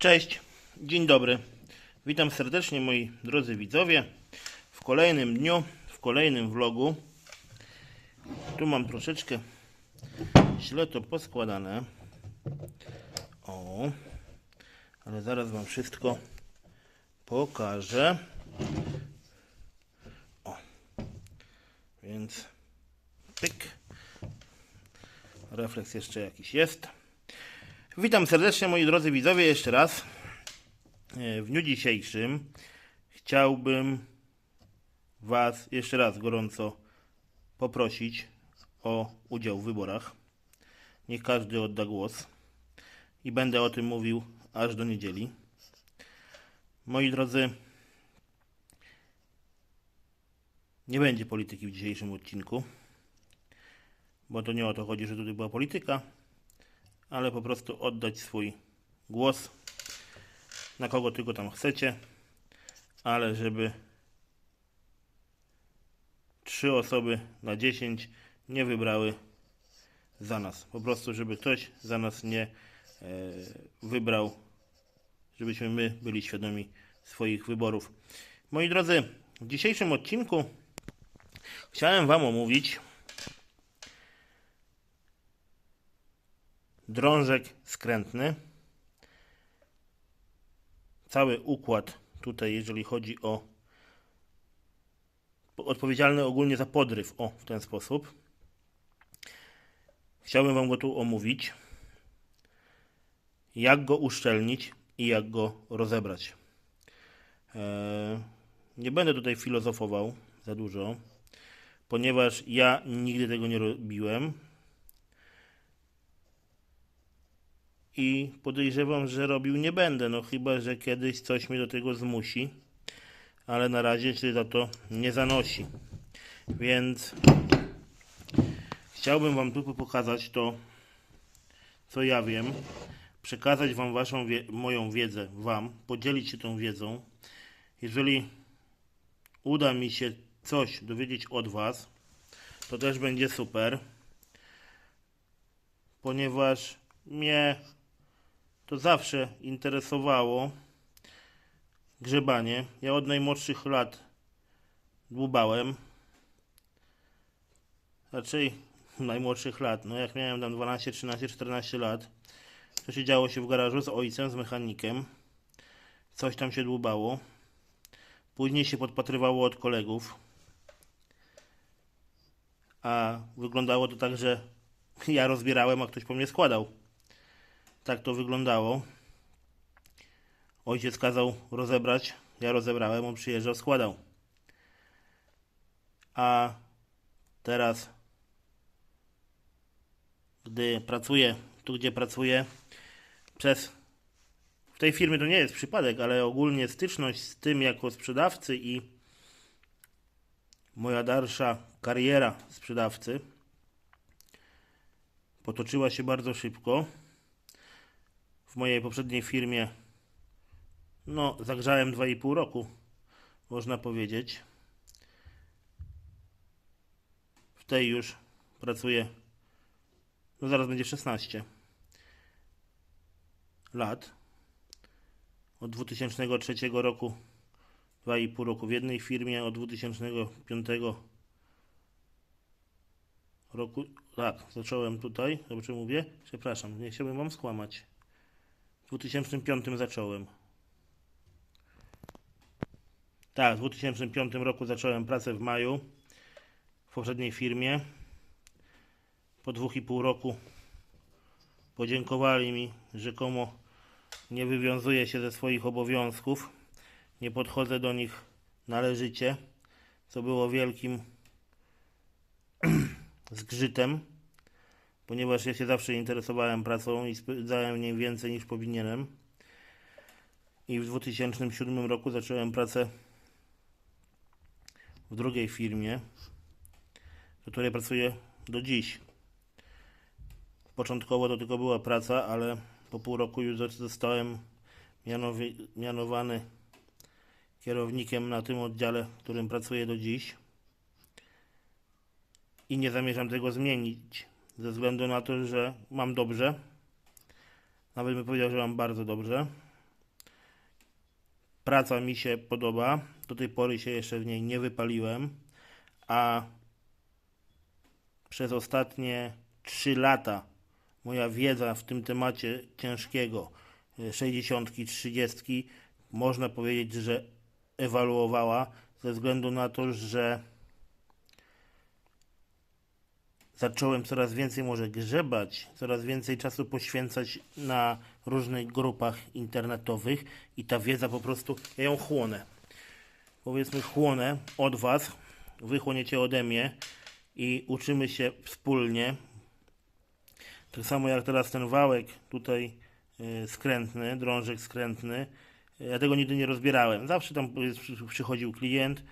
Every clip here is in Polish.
Cześć, dzień dobry. Witam serdecznie moi drodzy widzowie w kolejnym dniu, w kolejnym vlogu. Tu mam troszeczkę źle to poskładane. O, ale zaraz Wam wszystko pokażę. O, więc pyk. Refleks jeszcze jakiś jest. Witam serdecznie moi drodzy widzowie jeszcze raz. E, W dniu dzisiejszym chciałbym Was jeszcze raz gorąco poprosić o udział w wyborach. Niech każdy odda głos i będę o tym mówił aż do niedzieli. Moi drodzy, nie będzie polityki w dzisiejszym odcinku, bo to nie o to chodzi, że tutaj była polityka, ale po prostu oddać swój głos na kogo tylko tam chcecie, ale żeby trzy osoby na 10 nie wybrały za nas. Po prostu, żeby ktoś za nas nie e, wybrał, żebyśmy my byli świadomi swoich wyborów. Moi drodzy, w dzisiejszym odcinku chciałem Wam omówić drążek skrętny. Cały układ tutaj, jeżeli chodzi o odpowiedzialny ogólnie za podryw, o w ten sposób. Chciałbym Wam go tu omówić, jak go uszczelnić i jak go rozebrać. Eee, nie będę tutaj filozofował za dużo, ponieważ ja nigdy tego nie robiłem. I podejrzewam, że robił nie będę, no chyba, że kiedyś coś mnie do tego zmusi, ale na razie się za to nie zanosi. Więc chciałbym Wam tu pokazać to, co ja wiem, przekazać Wam Waszą wie moją wiedzę, Wam, podzielić się tą wiedzą. Jeżeli uda mi się coś dowiedzieć od Was, to też będzie super, ponieważ mnie to zawsze interesowało grzebanie. Ja od najmłodszych lat dłubałem. Raczej najmłodszych lat. No jak miałem tam 12, 13, 14 lat, to siedziało się w garażu z ojcem, z mechanikiem. Coś tam się dłubało. Później się podpatrywało od kolegów. A wyglądało to tak, że ja rozbierałem, a ktoś po mnie składał. Tak to wyglądało. Ojciec kazał rozebrać, ja rozebrałem, on przyjeżdżał, składał. A teraz, gdy pracuję tu, gdzie pracuję, przez w tej firmie to nie jest przypadek, ale ogólnie styczność z tym jako sprzedawcy i moja dalsza kariera sprzedawcy potoczyła się bardzo szybko w mojej poprzedniej firmie no, zagrzałem 2,5 roku, można powiedzieć. W tej już pracuję, no zaraz będzie 16 lat. Od 2003 roku 2,5 roku w jednej firmie, od 2005 roku, tak, zacząłem tutaj, dobrze mówię? Przepraszam, nie chciałbym Wam skłamać. W 2005 zacząłem. Tak, w 2005 roku zacząłem pracę w maju w poprzedniej firmie. Po dwóch i pół roku podziękowali mi, rzekomo nie wywiązuję się ze swoich obowiązków, nie podchodzę do nich należycie, co było wielkim zgrzytem ponieważ ja się zawsze interesowałem pracą i spędzałem niej więcej niż powinienem. I w 2007 roku zacząłem pracę w drugiej firmie, w której pracuję do dziś. Początkowo to tylko była praca, ale po pół roku już zostałem mianowany kierownikiem na tym oddziale, w którym pracuję do dziś. I nie zamierzam tego zmienić ze względu na to, że mam dobrze. Nawet bym powiedział, że mam bardzo dobrze. praca mi się podoba. Do tej pory się jeszcze w niej nie wypaliłem, a przez ostatnie 3 lata moja wiedza w tym temacie ciężkiego, e, 60, 30, można powiedzieć, że ewaluowała ze względu na to, że zacząłem coraz więcej może grzebać, coraz więcej czasu poświęcać na różnych grupach internetowych i ta wiedza po prostu, ja ją chłonę. Powiedzmy chłonę od Was, Wy chłoniecie ode mnie i uczymy się wspólnie. Tak samo jak teraz ten wałek tutaj y, skrętny, drążek skrętny. Ja tego nigdy nie rozbierałem. Zawsze tam przy- przychodził klient,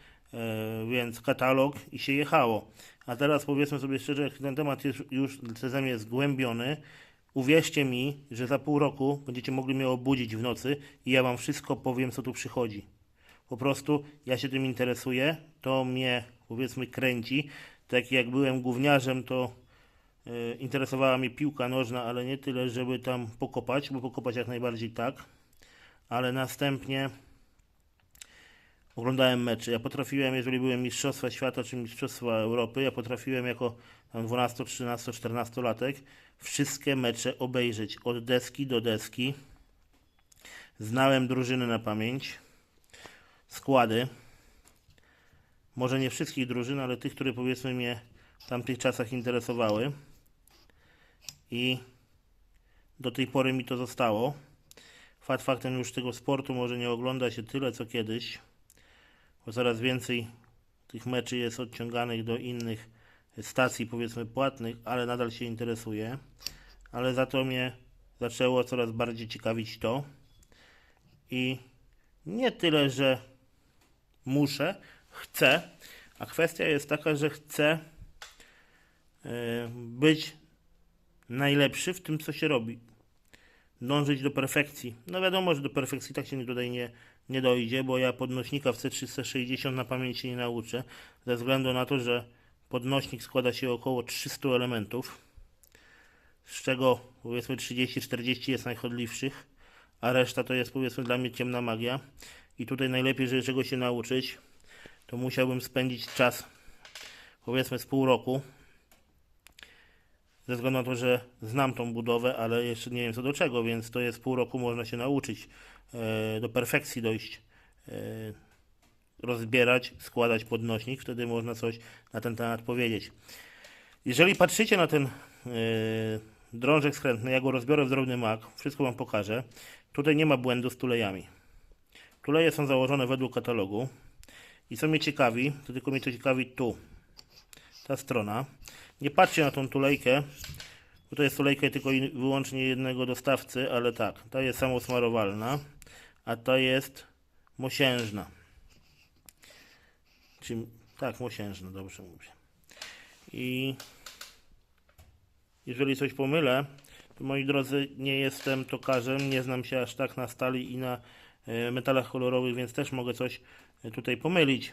więc katalog i się jechało. A teraz powiedzmy sobie szczerze, ten temat jest już przeze mnie zgłębiony, uwierzcie mi, że za pół roku będziecie mogli mnie obudzić w nocy i ja wam wszystko powiem, co tu przychodzi. Po prostu ja się tym interesuję, to mnie powiedzmy kręci. Tak jak byłem gówniarzem, to e, interesowała mnie piłka nożna, ale nie tyle, żeby tam pokopać, bo pokopać jak najbardziej tak, ale następnie oglądałem mecze. Ja potrafiłem, jeżeli byłem Mistrzostwa Świata czy Mistrzostwa Europy, ja potrafiłem jako tam 12, 13, 14 latek wszystkie mecze obejrzeć od deski do deski. Znałem drużyny na pamięć, składy. Może nie wszystkich drużyn, ale tych, które powiedzmy mnie w tamtych czasach interesowały. I do tej pory mi to zostało. Fakt faktem już tego sportu może nie ogląda się tyle co kiedyś, bo coraz więcej tych meczy jest odciąganych do innych stacji powiedzmy płatnych, ale nadal się interesuje. Ale za to mnie zaczęło coraz bardziej ciekawić to. I nie tyle, że muszę, chcę, a kwestia jest taka, że chcę e, być najlepszy w tym, co się robi. Dążyć do perfekcji. No wiadomo, że do perfekcji tak się tutaj nie, nie dojdzie, bo ja podnośnika w C360 na pamięć się nie nauczę, ze względu na to, że podnośnik składa się około 300 elementów, z czego powiedzmy 30-40 jest najchodliwszych, a reszta to jest powiedzmy dla mnie ciemna magia. I tutaj najlepiej, żeby czego się nauczyć, to musiałbym spędzić czas powiedzmy z pół roku, ze względu na to, że znam tą budowę, ale jeszcze nie wiem co do czego, więc to jest pół roku można się nauczyć e, do perfekcji dojść, e, rozbierać, składać podnośnik, wtedy można coś na ten temat powiedzieć. Jeżeli patrzycie na ten e, drążek skrętny, ja go rozbiorę w drobny mak, wszystko Wam pokażę. Tutaj nie ma błędu z tulejami. Tuleje są założone według katalogu. I co mnie ciekawi, to tylko mnie to ciekawi tu, ta strona. Nie patrzcie na tą tulejkę, to jest tulejka tylko i wyłącznie jednego dostawcy, ale tak, ta jest samosmarowalna, a ta jest mosiężna. Czy, tak, mosiężna, dobrze mówię. I jeżeli coś pomylę, to moi drodzy, nie jestem tokarzem, nie znam się aż tak na stali i na e, metalach kolorowych, więc też mogę coś e, tutaj pomylić.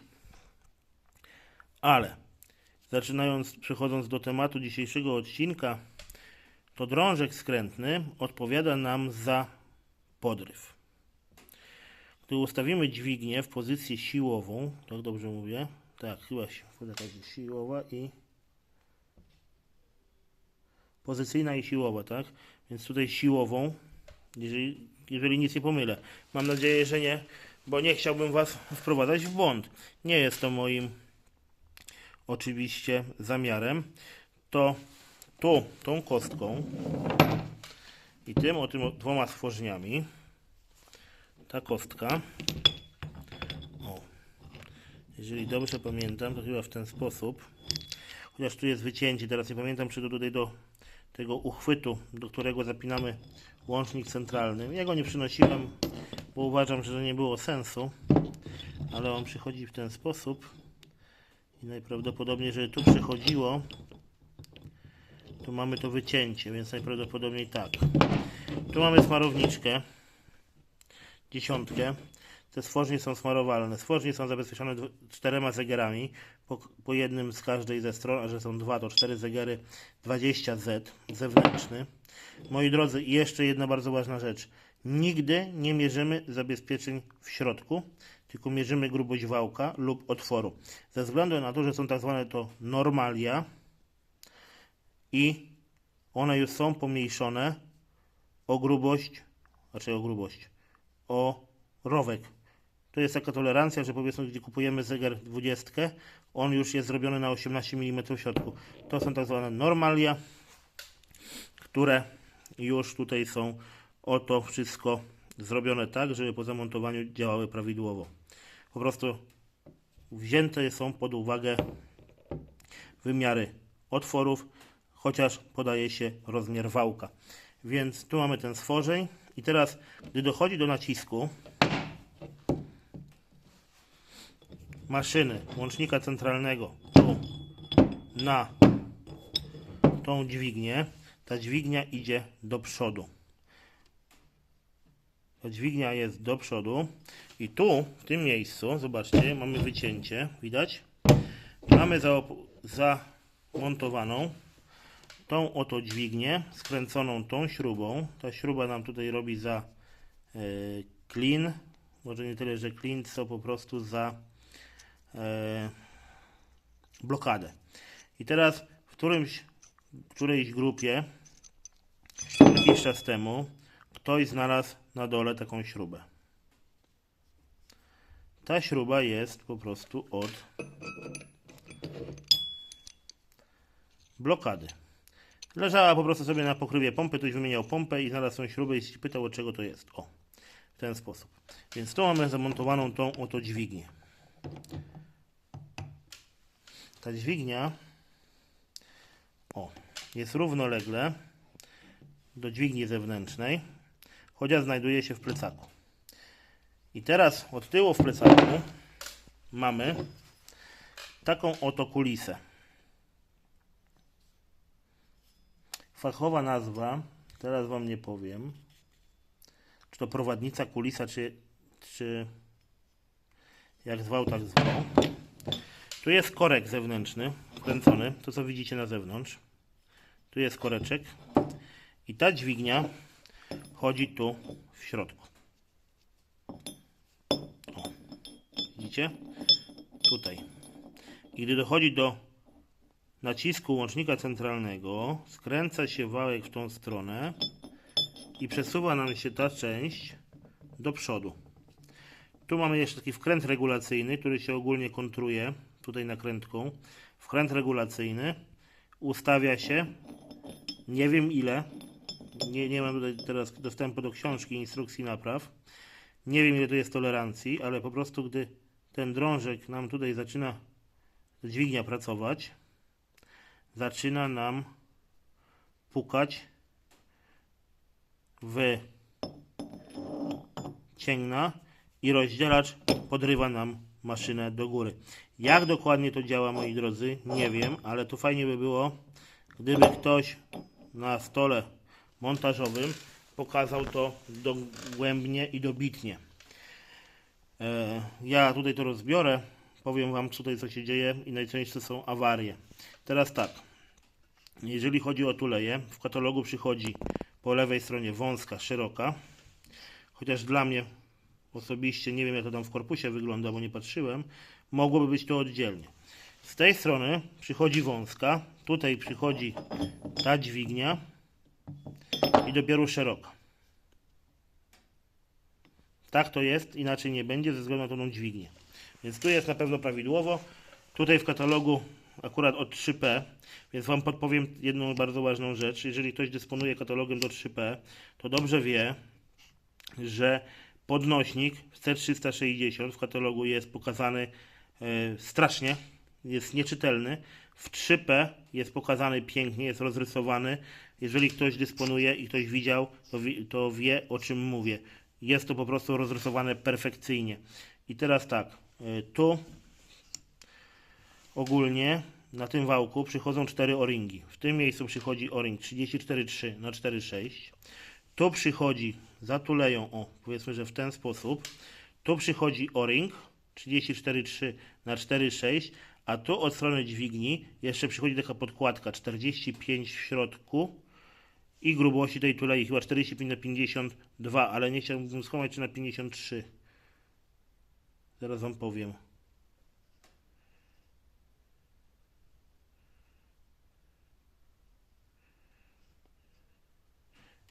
Ale zaczynając, przechodząc do tematu dzisiejszego odcinka, to drążek skrętny odpowiada nam za podryw. Gdy ustawimy dźwignię w pozycję siłową, tak dobrze mówię, tak, chyba taka siłowa i pozycyjna i siłowa, tak? Więc tutaj siłową, jeżeli, jeżeli nic nie pomylę. Mam nadzieję, że nie, bo nie chciałbym Was wprowadzać w błąd. Nie jest to moim oczywiście zamiarem. To tu, tą kostką i tym, o tym dwoma stworzeniami, ta kostka, o, jeżeli dobrze pamiętam, to chyba w ten sposób, chociaż tu jest wycięcie, teraz nie pamiętam, czy to tutaj do tego uchwytu, do którego zapinamy łącznik centralny. Ja go nie przynosiłem, bo uważam, że nie było sensu, ale on przychodzi w ten sposób i najprawdopodobniej, że tu przychodziło, tu mamy to wycięcie, więc najprawdopodobniej tak. Tu mamy smarowniczkę, dziesiątkę. Te stworznie są smarowalne. Stworznie są zabezpieczone czterema zegarami, po, po jednym z każdej ze stron, a że są dwa, to cztery zegery 20Z zewnętrzny. Moi drodzy, jeszcze jedna bardzo ważna rzecz. Nigdy nie mierzymy zabezpieczeń w środku, tylko mierzymy grubość wałka lub otworu. Ze względu na to, że są tak zwane to normalia i one już są pomniejszone o grubość, znaczy o grubość, o rowek. To jest taka tolerancja, że powiedzmy, gdzie kupujemy zegar 20, on już jest zrobiony na 18 mm w środku. To są tak zwane normalia, które już tutaj są oto wszystko zrobione tak, żeby po zamontowaniu działały prawidłowo. Po prostu wzięte są pod uwagę wymiary otworów, chociaż podaje się rozmiar wałka. Więc tu mamy ten stworzeń i teraz, gdy dochodzi do nacisku maszyny, łącznika centralnego tu na tą dźwignię, ta dźwignia idzie do przodu. Dźwignia jest do przodu i tu, w tym miejscu, zobaczcie, mamy wycięcie, widać? Mamy zamontowaną tą oto dźwignię, skręconą tą śrubą. Ta śruba nam tutaj robi za e, klin, może nie tyle, że klin, co po prostu za e, blokadę. I teraz w którymś, którejś grupie jakiś czas temu ktoś znalazł na dole taką śrubę. Ta śruba jest po prostu od blokady. Leżała po prostu sobie na pokrywie pompy, ktoś wymieniał pompę i znalazł tą śrubę i się pytał od czego to jest. O, w ten sposób. Więc tu mamy zamontowaną tą oto dźwignię. Ta dźwignia o, jest równolegle do dźwigni zewnętrznej, chociaż znajduje się w plecaku. I teraz od tyłu w plecaku mamy taką oto kulisę. Fachowa nazwa, teraz Wam nie powiem, czy to prowadnica, kulisa, czy, czy jak zwał, tak zwał. Tu jest korek zewnętrzny, wkręcony, to co widzicie na zewnątrz. Tu jest koreczek i ta dźwignia chodzi tu w środku. O, widzicie? Tutaj. I gdy dochodzi do nacisku łącznika centralnego, skręca się wałek w tą stronę i przesuwa nam się ta część do przodu. Tu mamy jeszcze taki wkręt regulacyjny, który się ogólnie kontruje tutaj nakrętką. Wkręt regulacyjny ustawia się nie wiem ile. Nie, nie mam tutaj teraz dostępu do książki instrukcji napraw. Nie wiem ile to jest tolerancji, ale po prostu gdy ten drążek nam tutaj zaczyna dźwignia pracować, zaczyna nam pukać w cięgna i rozdzielacz podrywa nam maszynę do góry. Jak dokładnie to działa, moi drodzy, nie wiem, ale to fajnie by było, gdyby ktoś na stole montażowym pokazał to dogłębnie i dobitnie. E, Ja tutaj to rozbiorę, powiem Wam tutaj co się dzieje i najczęściej są awarie. Teraz tak, jeżeli chodzi o tuleje, w katalogu przychodzi po lewej stronie wąska, szeroka, chociaż dla mnie osobiście nie wiem jak to tam w korpusie wygląda, bo nie patrzyłem, mogłoby być to oddzielnie. Z tej strony przychodzi wąska, tutaj przychodzi ta dźwignia i dopiero szeroka. Tak to jest, inaczej nie będzie ze względu na tą dźwignię. Więc tu jest na pewno prawidłowo. Tutaj w katalogu akurat od 3P, więc Wam podpowiem jedną bardzo ważną rzecz. Jeżeli ktoś dysponuje katalogiem do 3P, to dobrze wie, że podnośnik w C360 w katalogu jest pokazany e, strasznie, jest nieczytelny. W 3P jest pokazany pięknie, jest rozrysowany. Jeżeli ktoś dysponuje i ktoś widział, to, wi- to wie o czym mówię. Jest to po prostu rozrysowane perfekcyjnie. I teraz tak, e, tu ogólnie na tym wałku przychodzą cztery o-ringi. W tym miejscu przychodzi o-ring 34,3 na 4,6. Tu przychodzi, zatuleją, o powiedzmy, że w ten sposób. Tu przychodzi o-ring 34,3 na 4,6, a tu od strony dźwigni jeszcze przychodzi taka podkładka 45 w środku i grubości tej tulei, chyba 45 na 52, ale nie chciałbym schować czy na 53. Zaraz wam powiem.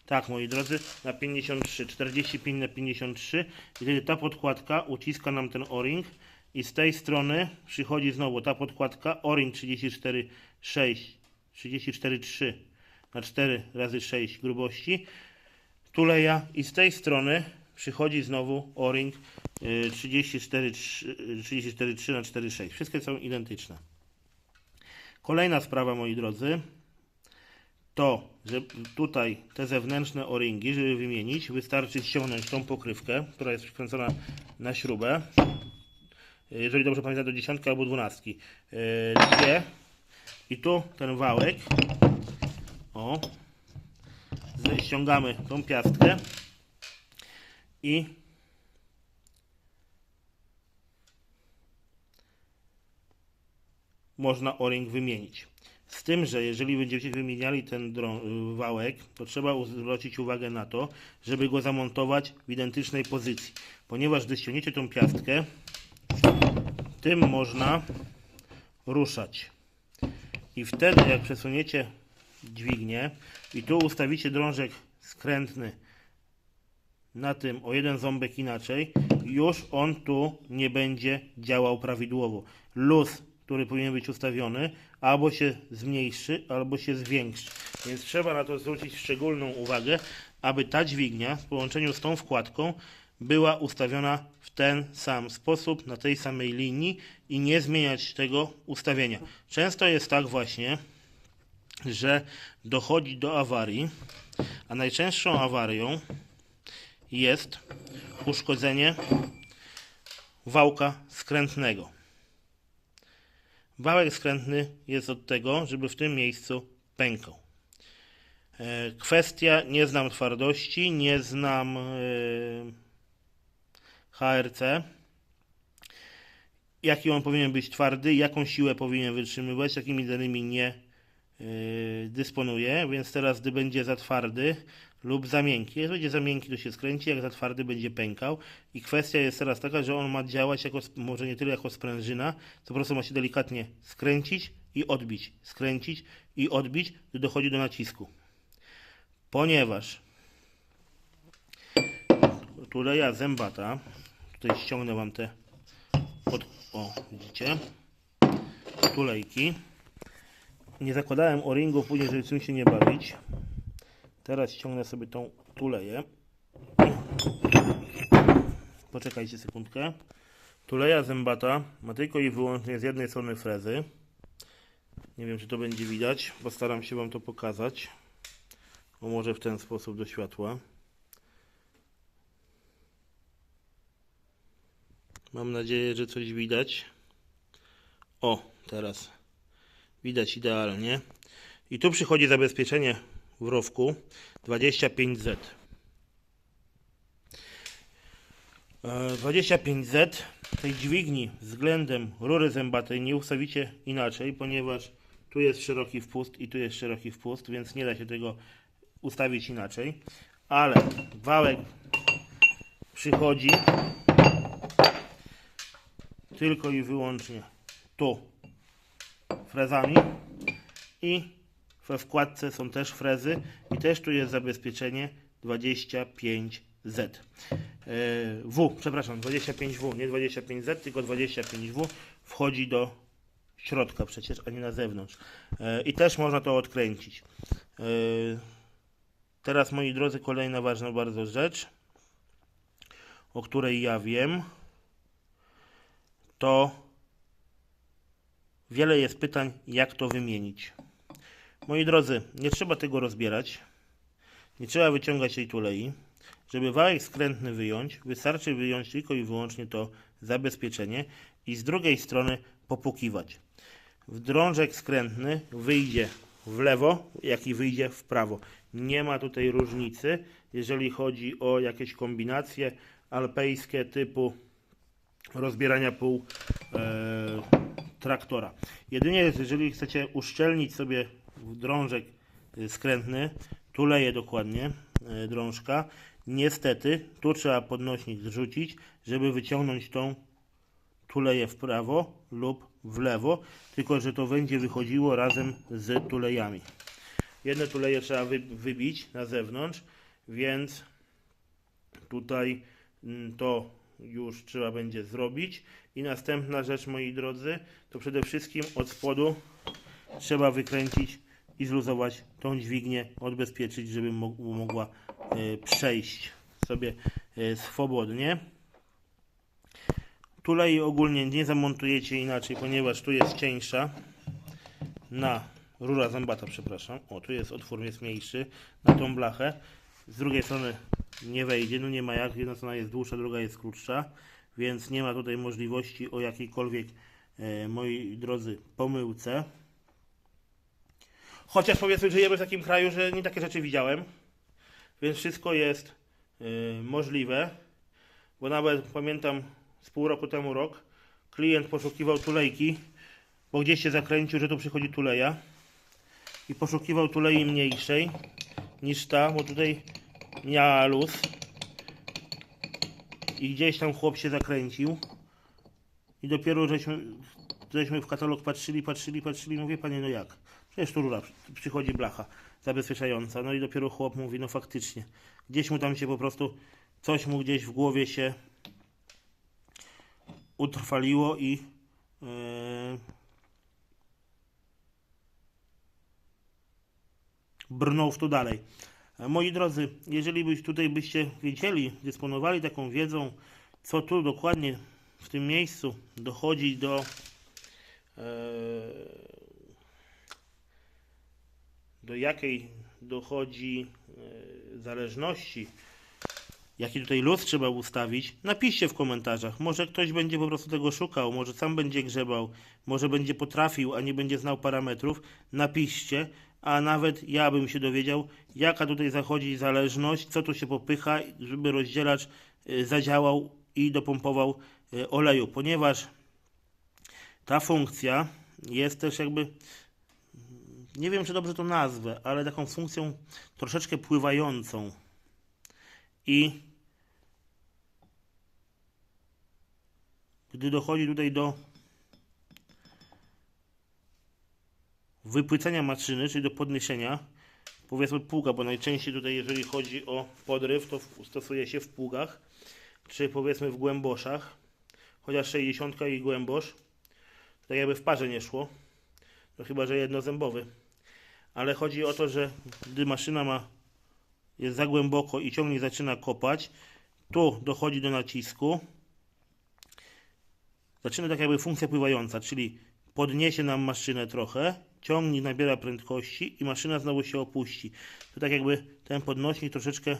Tak, moi drodzy, na 53, 45 na 53 i wtedy ta podkładka uciska nam ten o-ring i z tej strony przychodzi znowu ta podkładka o-ring 34, 6, 34, 3 na 4 razy 6 grubości tuleja i z tej strony przychodzi znowu o-ring y, 34, 3, 34, 3 na 4, 6. Wszystkie są identyczne. Kolejna sprawa, moi drodzy, to, że tutaj te zewnętrzne o-ringi, żeby wymienić, wystarczy ściągnąć tą pokrywkę, która jest przykręcona na śrubę. Jeżeli dobrze pamiętam, do dziesiątki albo dwunastki. Yy, Dwie. I tu ten wałek. O. Ściągamy tą piastkę. I można o-ring wymienić. Z tym, że jeżeli będziecie wymieniali ten y, wałek, to trzeba zwrócić uwagę na to, żeby go zamontować w identycznej pozycji. Ponieważ gdy ściągniecie tą piastkę, tym można ruszać. I wtedy, jak przesuniecie dźwignię i tu ustawicie drążek skrętny na tym o jeden ząbek inaczej, już on tu nie będzie działał prawidłowo. Luz, który powinien być ustawiony, albo się zmniejszy, albo się zwiększy. Więc trzeba na to zwrócić szczególną uwagę, aby ta dźwignia w połączeniu z tą wkładką była ustawiona w ten sam sposób, na tej samej linii i nie zmieniać tego ustawienia. Często jest tak właśnie, że dochodzi do awarii, a najczęstszą awarią jest uszkodzenie wałka skrętnego. Wałek skrętny jest od tego, żeby w tym miejscu pękał. E, Kwestia, nie znam twardości, nie znam e, HRC. Jaki on powinien być twardy, jaką siłę powinien wytrzymywać, jakimi danymi nie dysponuje, więc teraz gdy będzie za twardy lub za miękki, jak będzie za miękki to się skręci, jak za twardy będzie pękał i kwestia jest teraz taka, że on ma działać jako, może nie tyle jako sprężyna, to po prostu ma się delikatnie skręcić i odbić, skręcić i odbić, gdy dochodzi do nacisku. Ponieważ tuleja zębata, tutaj ściągnę Wam te, o widzicie, tulejki, nie zakładałem o-ringu później, żeby czym się nie bawić. Teraz ściągnę sobie tą tuleję. Poczekajcie sekundkę. Tuleja zębata ma tylko i wyłącznie z jednej strony frezy. Nie wiem, czy to będzie widać. Postaram się Wam to pokazać. O może w ten sposób do światła. Mam nadzieję, że coś widać. O, teraz. Widać idealnie. I tu przychodzi zabezpieczenie w rowku 25Z. E, 25Z tej dźwigni względem rury zębatej nie ustawicie inaczej, ponieważ tu jest szeroki wpust i tu jest szeroki wpust, więc nie da się tego ustawić inaczej. Ale wałek przychodzi tylko i wyłącznie tu frezami i we wkładce są też frezy i też tu jest zabezpieczenie 25Z. E, W, przepraszam, 25W, nie 25Z, tylko 25W wchodzi do środka przecież, a nie na zewnątrz. E, I też można to odkręcić. E, Teraz, moi drodzy, kolejna ważna bardzo rzecz, o której ja wiem, to wiele jest pytań, jak to wymienić. Moi drodzy, nie trzeba tego rozbierać. Nie trzeba wyciągać tej tulei. Żeby wałek skrętny wyjąć, wystarczy wyjąć tylko i wyłącznie to zabezpieczenie i z drugiej strony popukiwać. W drążek skrętny wyjdzie w lewo, jak i wyjdzie w prawo. Nie ma tutaj różnicy, jeżeli chodzi o jakieś kombinacje alpejskie typu rozbierania pół e, traktora. Jedynie jeżeli chcecie uszczelnić sobie drążek y, skrętny, tuleje dokładnie e, drążka. Niestety, tu trzeba podnośnik zrzucić, żeby wyciągnąć tą tuleję w prawo lub w lewo, tylko że to będzie wychodziło razem z tulejami. Jedne tuleje trzeba wy, wybić na zewnątrz, więc tutaj mm, to już trzeba będzie zrobić. I następna rzecz, moi drodzy, to przede wszystkim od spodu trzeba wykręcić i zluzować tą dźwignię, odbezpieczyć, żeby mo- mogła e, przejść sobie e, swobodnie. Tulei ogólnie nie zamontujecie inaczej, ponieważ tu jest cieńsza na rura zębata, przepraszam. O, tu jest otwór, jest mniejszy na tą blachę. Z drugiej strony nie wejdzie, no nie ma jak. Jedna strona jest dłuższa, druga jest krótsza, więc nie ma tutaj możliwości o jakiejkolwiek, e, moi drodzy, pomyłce. Chociaż powiedzmy, żyjemy w takim kraju, że nie takie rzeczy widziałem, więc wszystko jest e, możliwe, bo nawet pamiętam z pół roku temu rok, klient poszukiwał tulejki, bo gdzieś się zakręcił, że tu przychodzi tuleja i poszukiwał tulei mniejszej niż ta, bo tutaj miała luz i gdzieś tam chłop się zakręcił. I dopiero żeśmy, żeśmy w katalog patrzyli, patrzyli, patrzyli, mówię panie no jak, przecież tu rura, przy- przychodzi blacha zabezpieczająca, no i dopiero chłop mówi no faktycznie, gdzieś mu tam się po prostu, coś mu gdzieś w głowie się utrwaliło i yy, brnął w to dalej. Moi drodzy, jeżeli byś tutaj byście wiedzieli, dysponowali taką wiedzą, co tu dokładnie w tym miejscu dochodzi do e, do jakiej dochodzi e, zależności, jaki tutaj luz trzeba ustawić, napiszcie w komentarzach. Może ktoś będzie po prostu tego szukał, może sam będzie grzebał, może będzie potrafił, a nie będzie znał parametrów. Napiszcie, a nawet ja bym się dowiedział, jaka tutaj zachodzi zależność, co tu się popycha, żeby rozdzielacz y, zadziałał i dopompował y, oleju, ponieważ ta funkcja jest też jakby nie wiem, czy dobrze to nazwę, ale taką funkcją troszeczkę pływającą. I gdy dochodzi tutaj do wypłycenia maszyny, czyli do podniesienia, powiedzmy pługa, bo najczęściej tutaj, jeżeli chodzi o podryw, to stosuje się w pługach, czy powiedzmy w głęboszach, chociaż 60 i głębosz, tak jakby w parze nie szło, no chyba, że jednozębowy. Ale chodzi o to, że gdy maszyna ma jest za głęboko i ciągnik zaczyna kopać, tu dochodzi do nacisku. Zaczyna tak jakby funkcja pływająca, czyli podniesie nam maszynę trochę, ciągnik nabiera prędkości i maszyna znowu się opuści. To tak jakby ten podnośnik troszeczkę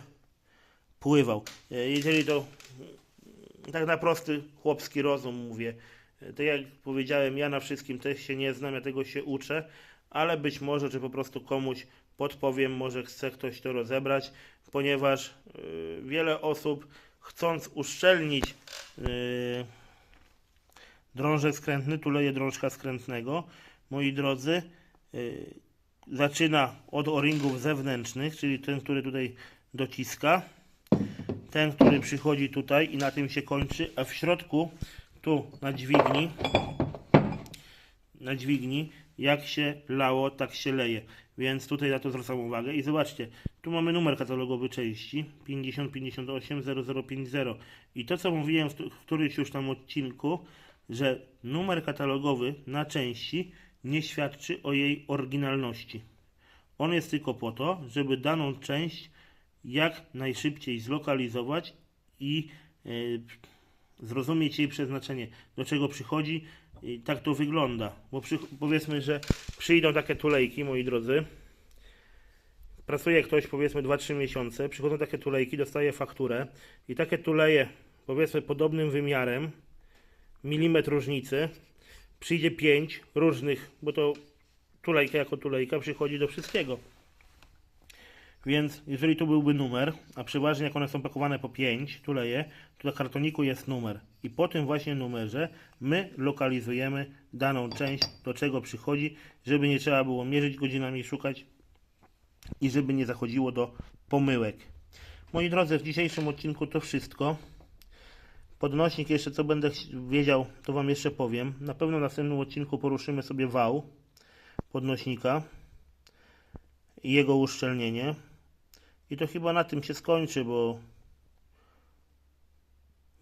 pływał. E, Jeżeli to mm, tak na prosty chłopski rozum mówię, e, tak jak powiedziałem, ja na wszystkim też się nie znam, ja tego się uczę, ale być może, że po prostu komuś podpowiem, może chce ktoś to rozebrać, ponieważ y, wiele osób chcąc uszczelnić drążek skrętny, tuleje drążka skrętnego, moi drodzy, y, zaczyna od o-ringów zewnętrznych, czyli ten, który tutaj dociska, ten, który przychodzi tutaj i na tym się kończy, a w środku, tu na dźwigni, na dźwigni, jak się lało, tak się leje. Więc tutaj na to zwracam uwagę. I zobaczcie, tu mamy numer katalogowy części 5058 0050. I to, co mówiłem w, którymś już tam odcinku, że numer katalogowy na części nie świadczy o jej oryginalności. On jest tylko po to, żeby daną część jak najszybciej zlokalizować i e, zrozumieć jej przeznaczenie, do czego przychodzi i tak to wygląda. Bo przy, powiedzmy, że przyjdą takie tulejki, moi drodzy. Pracuje ktoś powiedzmy 2-3 miesiące, przychodzą takie tulejki, dostaje fakturę i takie tuleje powiedzmy podobnym wymiarem, milimetr różnicy, przyjdzie 5 różnych, bo to tulejka jako tulejka przychodzi do wszystkiego. Więc jeżeli tu byłby numer, a przeważnie jak one są pakowane po 5 tuleje, to na kartoniku jest numer. I po tym właśnie numerze my lokalizujemy daną część, do czego przychodzi, żeby nie trzeba było mierzyć godzinami, szukać i żeby nie zachodziło do pomyłek. Moi drodzy, w dzisiejszym odcinku to wszystko. Podnośnik jeszcze co będę wiedział, to Wam jeszcze powiem. Na pewno w następnym odcinku poruszymy sobie wał podnośnika i jego uszczelnienie. I to chyba na tym się skończy, bo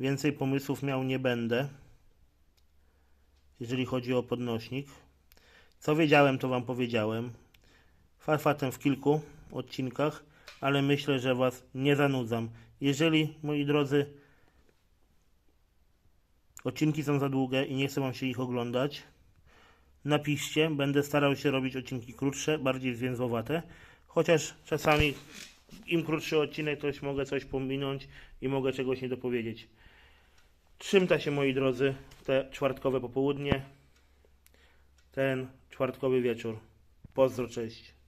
więcej pomysłów miał nie będę, jeżeli chodzi o podnośnik. Co wiedziałem, to Wam powiedziałem. Farfatem w kilku odcinkach, ale myślę, że Was nie zanudzam. Jeżeli, moi drodzy, odcinki są za długie i nie chcę Wam się ich oglądać, napiszcie. Będę starał się robić odcinki krótsze, bardziej zwięzłowate. Chociaż czasami im krótszy odcinek, to mogę coś pominąć i mogę czegoś nie dopowiedzieć. Trzymta się, moi drodzy, te czwartkowe popołudnie, ten czwartkowy wieczór. Pozdro, cześć.